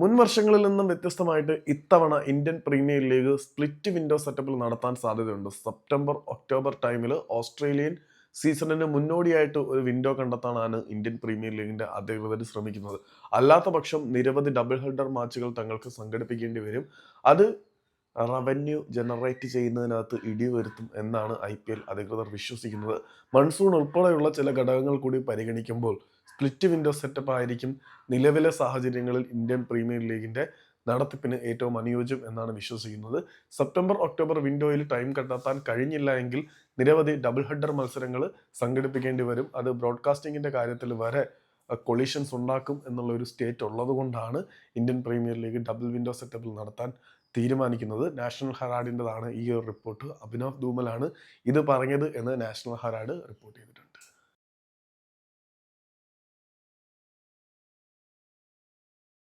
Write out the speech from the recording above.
മുൻ വർഷങ്ങളിൽ നിന്നും വ്യത്യസ്തമായിട്ട് ഇത്തവണ Indian Premier League split window സെറ്റപ്പിൽ നടത്താൻ സാധ്യതയുണ്ട്. സെപ്റ്റംബർ ഒക്ടോബർ ടൈമിൽ ഓസ്ട്രേലിയൻ സീസണിന് മുന്നോടിയായിട്ട് ഒരു വിൻഡോ കണ്ടെത്താനാണ് ഇന്ത്യൻ പ്രീമിയർ ലീഗിന്റെ അധികൃതർ ശ്രമിക്കുന്നത്. അല്ലാത്ത പക്ഷം നിരവധി ഡബിൾ ഹെഡർ മാച്ചുകൾ തങ്ങൾക്ക് സംഘടിപ്പിക്കേണ്ടി വരും. അത് റവന്യൂ ജനറേറ്റ് ചെയ്യുന്നതിനകത്ത് ഇടിവ് വരുത്തും എന്നാണ് ഐ പി എൽ അധികൃതർ വിശ്വസിക്കുന്നത്. മൺസൂൺ ഉൾപ്പെടെയുള്ള ചില ഘടകങ്ങൾ കൂടി പരിഗണിക്കുമ്പോൾ സ്പ്ലിറ്റ് വിൻഡോ സെറ്റപ്പ് ആയിരിക്കും നിലവിലെ സാഹചര്യങ്ങളിൽ ഇന്ത്യൻ പ്രീമിയർ ലീഗിന്റെ നടത്തിപ്പിന് ഏറ്റവും അനുയോജ്യം എന്നാണ് വിശ്വസിക്കുന്നത്. സെപ്റ്റംബർ ഒക്ടോബർ വിൻഡോയിൽ ടൈം കണ്ടെത്താൻ കഴിഞ്ഞില്ല എങ്കിൽ നിരവധി ഡബിൾ ഹെഡർ മത്സരങ്ങൾ സംഘടിപ്പിക്കേണ്ടി വരും. അത് ബ്രോഡ്കാസ്റ്റിംഗിന്റെ കാര്യത്തിൽ വരെ കൊളീഷൻസ് ഉണ്ടാക്കും എന്നുള്ള ഒരു സ്റ്റേറ്റ് ഉള്ളതുകൊണ്ടാണ് Indian premier league double window സെറ്റപ്പിൽ നടത്താൻ തീരുമാനിക്കുന്നത്. നാഷണൽ ഹെറാഡിന്റെതാണ് ഈ ഒരു റിപ്പോർട്ട് അഭിനവ് ധൂമലാണ് ഇത് പറഞ്ഞത് എന്ന് നാഷണൽ ഹെറാഡ് റിപ്പോർട്ട് ചെയ്തിട്ടുണ്ട്.